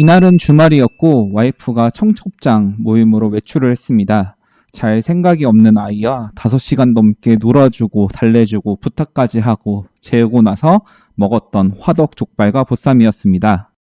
이날은 주말이었고 와이프가 청첩장 모임으로 외출을 했습니다. 잘 생각이 없는 아이와 5시간 넘게 놀아주고 달래주고 부탁까지 하고 재우고 나서 먹었던 화덕 족발과 보쌈이었습니다.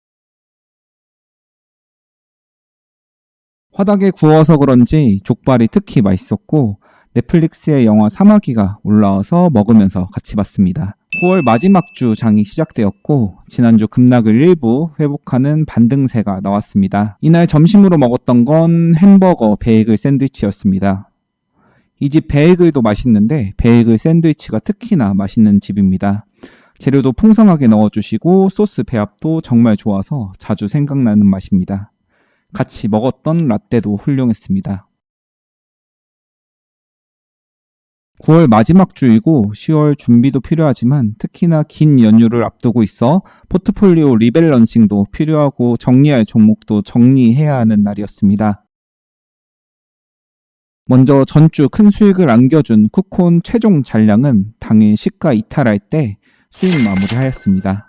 화덕에 구워서 그런지 족발이 특히 맛있었고 넷플릭스의 영화 사마귀가 올라와서 먹으면서 같이 봤습니다. 9월 마지막 주 장이 시작되었고 지난주 급락을 일부 회복하는 반등세가 나왔습니다. 이날 점심으로 먹었던 건 햄버거 베이글 샌드위치였습니다. 이 집 베이글도 맛있는데 베이글 샌드위치가 특히나 맛있는 집입니다. 재료도 풍성하게 넣어주시고 소스 배합도 정말 좋아서 자주 생각나는 맛입니다. 같이 먹었던 라떼도 훌륭했습니다. 9월 마지막 주이고 10월 준비도 필요하지만 특히나 긴 연휴를 앞두고 있어 포트폴리오 리밸런싱도 필요하고 정리할 종목도 정리해야 하는 날이었습니다. 먼저 전주 큰 수익을 안겨준 쿠콘 최종 잔량은 당일 시가 이탈할 때 수익 마무리하였습니다.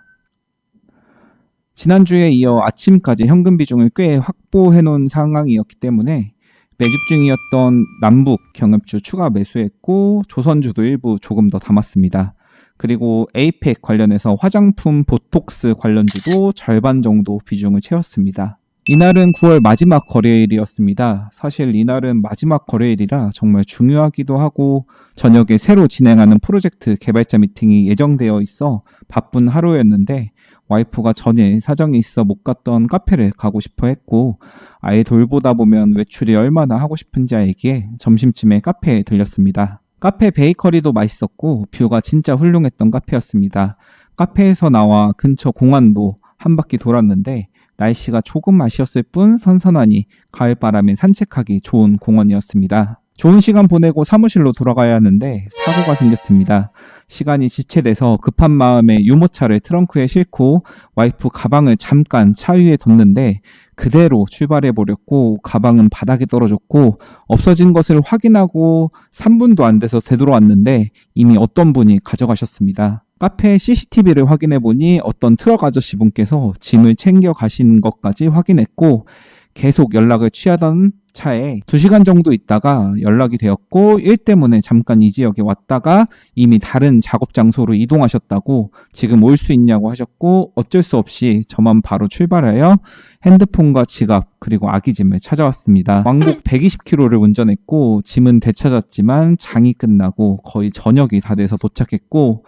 지난주에 이어 아침까지 현금 비중을 꽤 확보해 놓은 상황이었기 때문에 매집 중이었던 남북 경협주 추가 매수했고 조선주도 일부 조금 더 담았습니다. 그리고 에이펙 관련해서 화장품 보톡스 관련주도 절반 정도 비중을 채웠습니다. 이날은 9월 마지막 거래일이었습니다. 사실 이날은 마지막 거래일이라 정말 중요하기도 하고 저녁에 새로 진행하는 프로젝트 개발자 미팅이 예정되어 있어 바쁜 하루였는데 와이프가 전에 사정이 있어 못 갔던 카페를 가고 싶어 했고 아이 돌보다 보면 외출이 얼마나 하고 싶은지 알기에 점심쯤에 카페에 들렸습니다. 카페 베이커리도 맛있었고 뷰가 진짜 훌륭했던 카페였습니다. 카페에서 나와 근처 공원도 한 바퀴 돌았는데 날씨가 조금 아쉬웠을 뿐 선선하니 가을바람에 산책하기 좋은 공원이었습니다. 좋은 시간 보내고 사무실로 돌아가야 하는데 사고가 생겼습니다. 시간이 지체돼서 급한 마음에 유모차를 트렁크에 싣고 와이프 가방을 잠깐 차 위에 뒀는데 그대로 출발해 버렸고 가방은 바닥에 떨어졌고 없어진 것을 확인하고 3분도 안 돼서 되돌아왔는데 이미 어떤 분이 가져가셨습니다. 카페 CCTV를 확인해 보니 어떤 트럭 아저씨 분께서 짐을 챙겨 가시는 것까지 확인했고 계속 연락을 취하던 차에 2시간 정도 있다가 연락이 되었고 일 때문에 잠깐 이 지역에 왔다가 이미 다른 작업 장소로 이동하셨다고 지금 올 수 있냐고 하셨고 어쩔 수 없이 저만 바로 출발하여 핸드폰과 지갑 그리고 아기 짐을 찾아왔습니다. 왕복 120km를 운전했고 짐은 되찾았지만 장이 끝나고 거의 저녁이 다 돼서 도착했고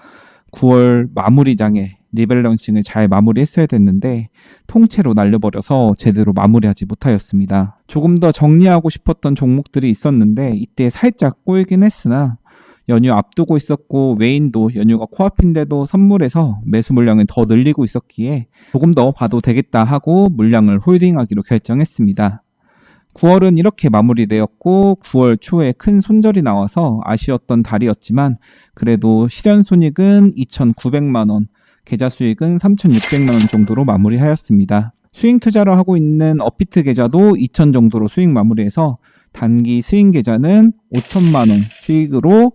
9월 마무리장에 리밸런싱을 잘 마무리했어야 됐는데 통째로 날려버려서 제대로 마무리하지 못하였습니다. 조금 더 정리하고 싶었던 종목들이 있었는데 이때 살짝 꼬이긴 했으나 연휴 앞두고 있었고 외인도 연휴가 코앞인데도 선물해서 매수 물량을 더 늘리고 있었기에 조금 더 봐도 되겠다 하고 물량을 홀딩하기로 결정했습니다. 9월은 이렇게 마무리되었고 9월 초에 큰 손절이 나와서 아쉬웠던 달이었지만 그래도 실현 손익은 2,900만 원, 계좌 수익은 3,600만 원 정도로 마무리하였습니다. 수익 투자를 하고 있는 업비트 계좌도 2,000 정도로 수익 마무리해서 단기 수익 계좌는 5천만 원 수익으로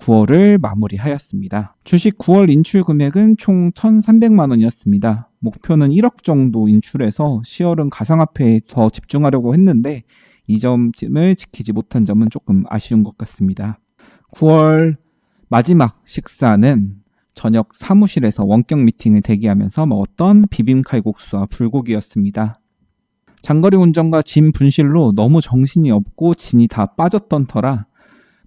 9월을 마무리하였습니다. 주식 9월 인출 금액은 총 1,300만 원이었습니다. 목표는 1억 정도 인출해서 10월은 가상화폐에 더 집중하려고 했는데 이 점을 지키지 못한 점은 조금 아쉬운 것 같습니다. 9월 마지막 식사는 저녁 사무실에서 원격 미팅을 대기하면서 먹었던 비빔 칼국수와 불고기였습니다. 장거리 운전과 짐 분실로 너무 정신이 없고 진이 다 빠졌던 터라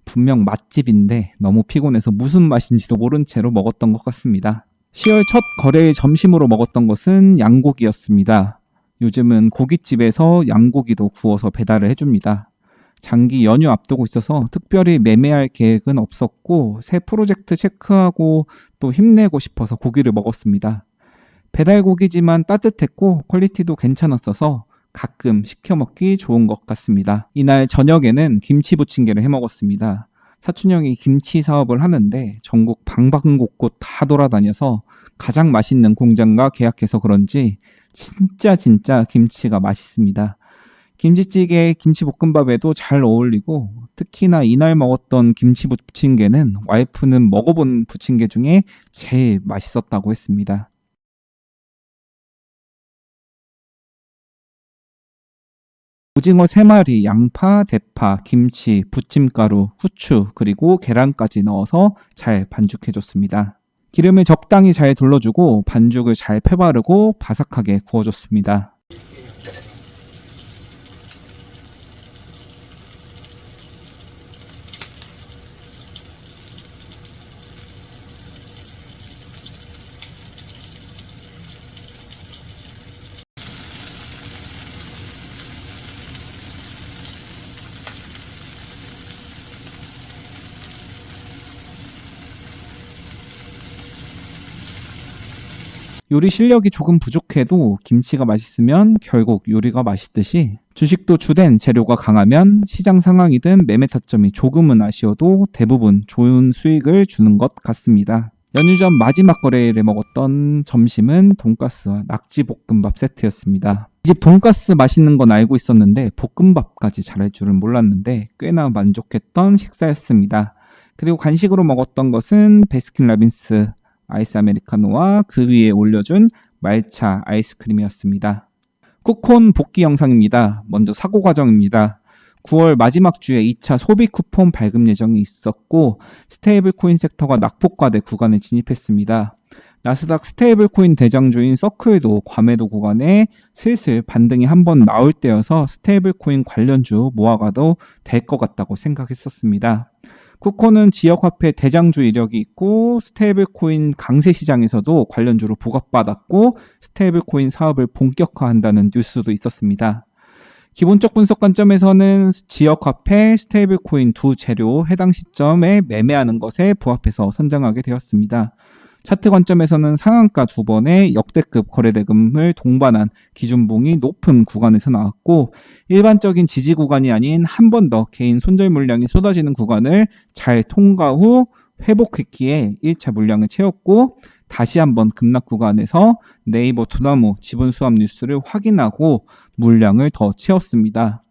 분명 맛집인데 너무 피곤해서 무슨 맛인지도 모른 채로 먹었던 것 같습니다. 10월 첫 거래일 점심으로 먹었던 것은 양고기였습니다. 요즘은 고깃집에서 양고기도 구워서 배달을 해줍니다. 장기 연휴 앞두고 있어서 특별히 매매할 계획은 없었고 새 프로젝트 체크하고 또 힘내고 싶어서 고기를 먹었습니다. 배달 고기지만 따뜻했고 퀄리티도 괜찮았어서 가끔 시켜 먹기 좋은 것 같습니다. 이날 저녁에는 김치 부침개를 해 먹었습니다. 사촌형이 김치 사업을 하는데 전국 방방곡곡 다 돌아다녀서 가장 맛있는 공장과 계약해서 그런지 진짜 진짜 김치가 맛있습니다. 김치찌개, 김치볶음밥에도 잘 어울리고 특히나 이날 먹었던 김치 부침개는 와이프는 먹어본 부침개 중에 제일 맛있었다고 했습니다. 오징어 3마리, 양파, 대파, 김치, 부침가루, 후추, 그리고 계란까지 넣어서 잘 반죽해줬습니다. 기름을 적당히 잘 둘러주고 반죽을 잘 펴바르고 바삭하게 구워줬습니다. 요리 실력이 조금 부족해도 김치가 맛있으면 결국 요리가 맛있듯이 주식도 주된 재료가 강하면 시장 상황이든 매매 타점이 조금은 아쉬워도 대부분 좋은 수익을 주는 것 같습니다. 연휴 전 마지막 거래일에 먹었던 점심은 돈가스와 낙지 볶음밥 세트였습니다. 이 집 돈가스 맛있는 건 알고 있었는데 볶음밥까지 잘할 줄은 몰랐는데 꽤나 만족했던 식사였습니다. 그리고 간식으로 먹었던 것은 베스킨라빈스 아이스 아메리카노와 그 위에 올려준 말차 아이스크림이었습니다. 쿠폰 복귀 영상입니다. 먼저 사고 과정입니다. 9월 마지막 주에 2차 소비 쿠폰 발급 예정이 있었고 스테이블 코인 섹터가 낙폭과대 구간에 진입했습니다. 나스닥 스테이블 코인 대장주인 서클도 과매도 구간에 슬슬 반등이 한번 나올 때여서 스테이블 코인 관련주 모아가도 될 것 같다고 생각했었습니다. 쿠코는 지역 화폐 대장주 이력이 있고 스테이블 코인 강세 시장에서도 관련주로 부각받았고 스테이블 코인 사업을 본격화한다는 뉴스도 있었습니다. 기본적 분석 관점에서는 지역 화폐, 스테이블 코인 두 재료 해당 시점에 매매하는 것에 부합해서 선정하게 되었습니다. 차트 관점에서는 상한가 두 번의 역대급 거래대금을 동반한 기준봉이 높은 구간에서 나왔고 일반적인 지지 구간이 아닌 한 번 더 개인 손절 물량이 쏟아지는 구간을 잘 통과 후 회복했기에 1차 물량을 채웠고 다시 한번 급락 구간에서 네이버 두나무 지분 수합 뉴스를 확인하고 물량을 더 채웠습니다.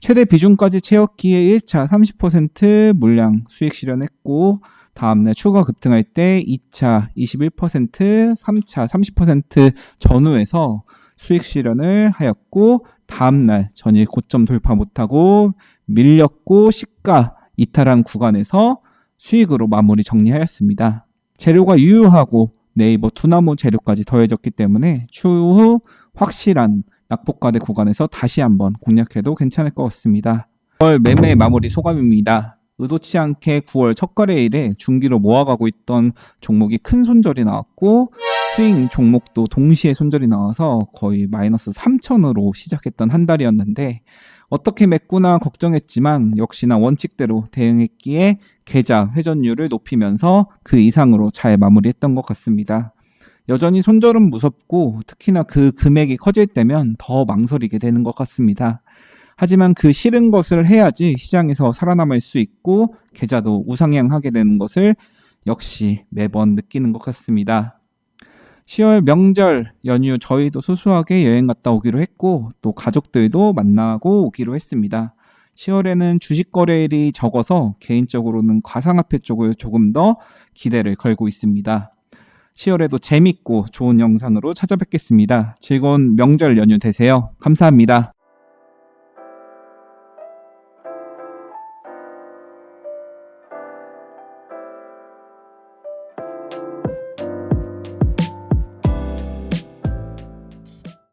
최대 비중까지 채웠기에 1차 30% 물량 수익 실현했고 다음날 추가 급등할 때 2차 21%, 3차 30% 전후에서 수익 실현을 하였고 다음날 전일 고점 돌파 못하고 밀렸고 시가 이탈한 구간에서 수익으로 마무리 정리하였습니다. 재료가 유효하고 네이버 투나무 재료까지 더해졌기 때문에 추후 확실한 낙폭과대 구간에서 다시 한번 공략해도 괜찮을 것 같습니다. 9월 매매 마무리 소감입니다. 의도치 않게 9월 첫 거래일에 중기로 모아가고 있던 종목이 큰 손절이 나왔고 스윙 종목도 동시에 손절이 나와서 거의 마이너스 3천으로 시작했던 한 달이었는데 어떻게 맺구나 걱정했지만 역시나 원칙대로 대응했기에 계좌 회전율을 높이면서 그 이상으로 잘 마무리했던 것 같습니다. 여전히 손절은 무섭고 특히나 그 금액이 커질 때면 더 망설이게 되는 것 같습니다. 하지만 그 싫은 것을 해야지 시장에서 살아남을 수 있고 계좌도 우상향하게 되는 것을 역시 매번 느끼는 것 같습니다. 10월 명절 연휴 저희도 소소하게 여행 갔다 오기로 했고 또 가족들도 만나고 오기로 했습니다. 10월에는 주식 거래일이 적어서 개인적으로는 가상화폐 쪽을 조금 더 기대를 걸고 있습니다. 10월에도 재밌고 좋은 영상으로 찾아뵙겠습니다. 즐거운 명절 연휴 되세요. 감사합니다.